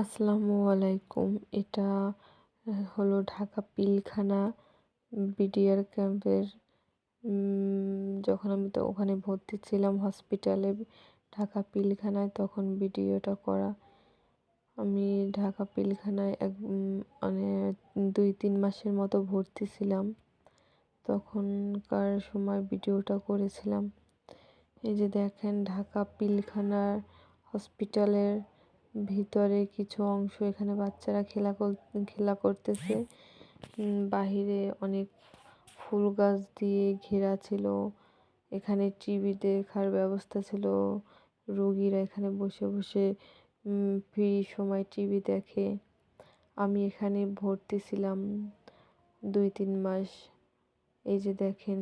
আসসালামু আলাইকুম। এটা হলো ঢাকা পিলখানা বিডিআর ক্যাম্পের যখন আমি তো ওখানে ভর্তি ছিলাম হসপিটালে ঢাকা পিলখানায়, তখন ভিডিওটা করা। আমি ঢাকা পিলখানায় এক মানে দুই, তিন মাসের মতো ভর্তি ছিলাম। তখনকার সময় ভিডিওটা করেছিলাম। এই যে দেখেন, ঢাকা পিলখানার হসপিটালের ভিতরে কিছু অংশ এখানে বাচ্চারা খেলা কর, খেলা করতেছে। বাহিরে অনেক ফুল গাছ দিয়ে ঘেরা ছিল। এখানে টিভি দেখার ব্যবস্থা ছিল। রোগীরা এখানে বসে বসে ফ্রি সময় টিভি দেখে। আমি এখানে ভর্তি ছিলাম দুই তিন মাস। এই যে দেখেন,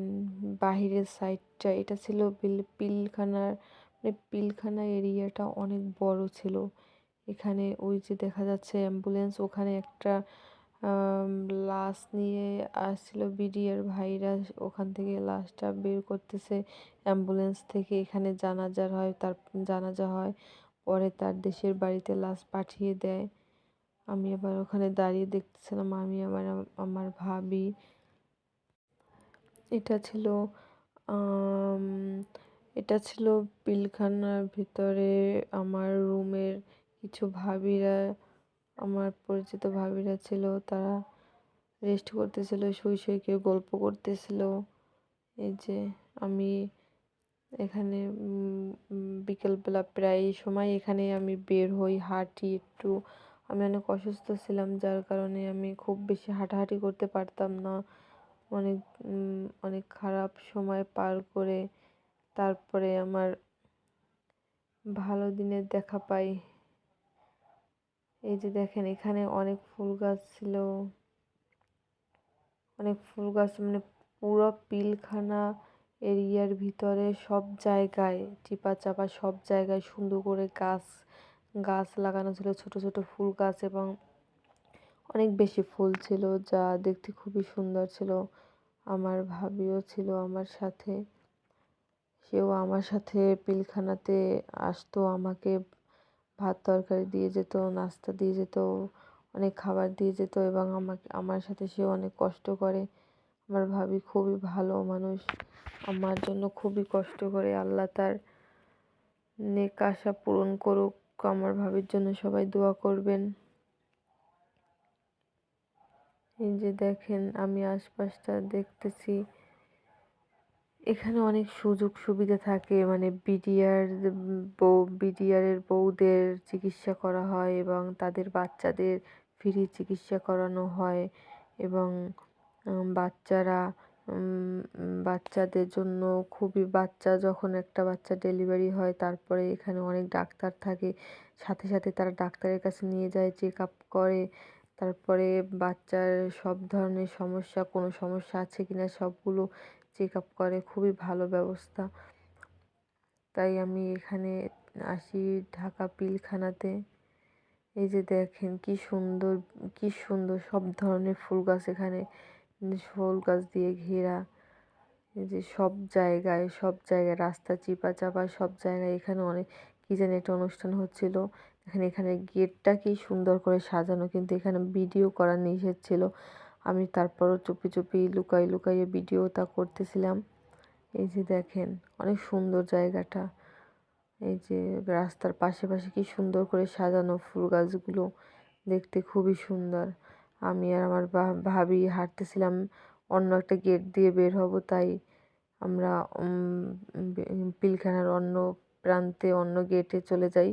বাহিরের সাইডটা, এটা ছিল পিল, পিলখানার মানে পিলখানা এরিয়াটা অনেক বড় ছিল। এখানে ওই যে দেখা যাচ্ছে অ্যাম্বুলেন্স, ওখানে একটা লাশ নিয়ে আসছিল বিডিআর ভাইরা। ওখান থেকে লাশটা বের করতেছে অ্যাম্বুলেন্স থেকে। এখানে জানাজার হয়, তার জানাজা হয়, পরে তার দেশের বাড়িতে লাশ পাঠিয়ে দেয়। আমি আবার ওখানে দাঁড়িয়ে দেখতেছিলাম, আমি, আমার আমার ভাবি। এটা ছিল এটা ছিল পিলখানার ভিতরে আমার রুমের কিছু ভাবিরা, আমার পরিচিত ভাবিরা ছিল, তারা রেস্ট করতেছিল শুই শুই কেউ গল্প করতেছিল। এই যে আমি এখানে বিকেলবেলা প্রায় সময় এখানে আমি বের হই, হাঁটি একটু। আমি অনেক অসুস্থ ছিলাম, যার কারণে আমি খুব বেশি হাঁটাহাঁটি করতে পারতাম না। অনেক অনেক খারাপ সময় পার করে তারপরে আমার ভালো দিনের দেখা পাই। এই যে দেখেন, এখানে অনেক ফুল গাছ ছিল। অনেক ফুল গাছ মানে পুরো পিলখানা এরিয়ার ভিতরে সব জায়গায় চিপা চাপা সব জায়গায় সুন্দর করে গাছ গাছ লাগানো ছিল, ছোট ছোট ফুল গাছ এবং অনেক বেশি ফুল ছিল যা দেখতে খুবই সুন্দর ছিল। আমার ভাবিও ছিল আমার সাথে। সেও আমার সাথে পিলখানাতে আসতো, আমাকে ভাত তরকারি দিয়ে যেত, নাস্তা দিয়ে যেত, অনেক খাবার দিয়ে যেত এবং আমাকে, আমার সাথে সে অনেক কষ্ট করে। আমার ভাবি খুবই ভালো মানুষ। আমার জন্য খুবই কষ্ট করে আল্লাহ তার নেক আশা পূরণ করুক। আমার ভাবির জন্য সবাই দোয়া করবেন। এই যে দেখেন, আমি আশপাশটা দেখতেছি। এখানে অনেক সুযোগ সুবিধা থাকে। মানে বিডিআর বউ বিডিআরের বউদের চিকিৎসা করা হয় এবং তাদের বাচ্চাদের ফ্রি চিকিৎসা করানো হয় এবং বাচ্চারা বাচ্চাদের জন্য খুবই, বাচ্চা যখন একটা বাচ্চা ডেলিভারি হয় তারপরে এখানে অনেক ডাক্তার থাকে। সাথে সাথে তারা ডাক্তারের কাছে নিয়ে যায়, চেক আপ করে। তারপরে বাচ্চার সব ধরনের সমস্যা, কোনো সমস্যা আছে কি না সবগুলো চেক আপ করে, খুবই ভালো ব্যবস্থা। তাই আমি এখানে আসি ঢাকা পিলখানাতে। এই যে দেখেন কি সুন্দর কি সুন্দর সব ধরনের ফুল গাছ এখানে। ফুল গাছ দিয়ে ঘেরা। এই যে সব জায়গায় সব জায়গায় রাস্তা চিপা চাপা সব জায়গায় এখানে অনেক, কী জানি একটা অনুষ্ঠান হচ্ছিল। এখানে এখানে গেটটা কি সুন্দর করে সাজানো, কিন্তু এখানে ভিডিও করা নিষেধ ছিল। আমি তারপরও চুপি চুপি লুকাই লুকাইয়ে ভিডিওটা করতেছিলাম। এই যে দেখেন, অনেক সুন্দর জায়গাটা। এই যে রাস্তার পাশে পাশে কি সুন্দর করে সাজানো ফুল গাছগুলো দেখতে খুবই সুন্দর। আমি আর আমার ভাবি হাঁটতেছিলাম, অন্য একটা গেট দিয়ে বের হব, তাই আমরা পিলখানার অন্য প্রান্তে অন্য গেটে চলে যাই।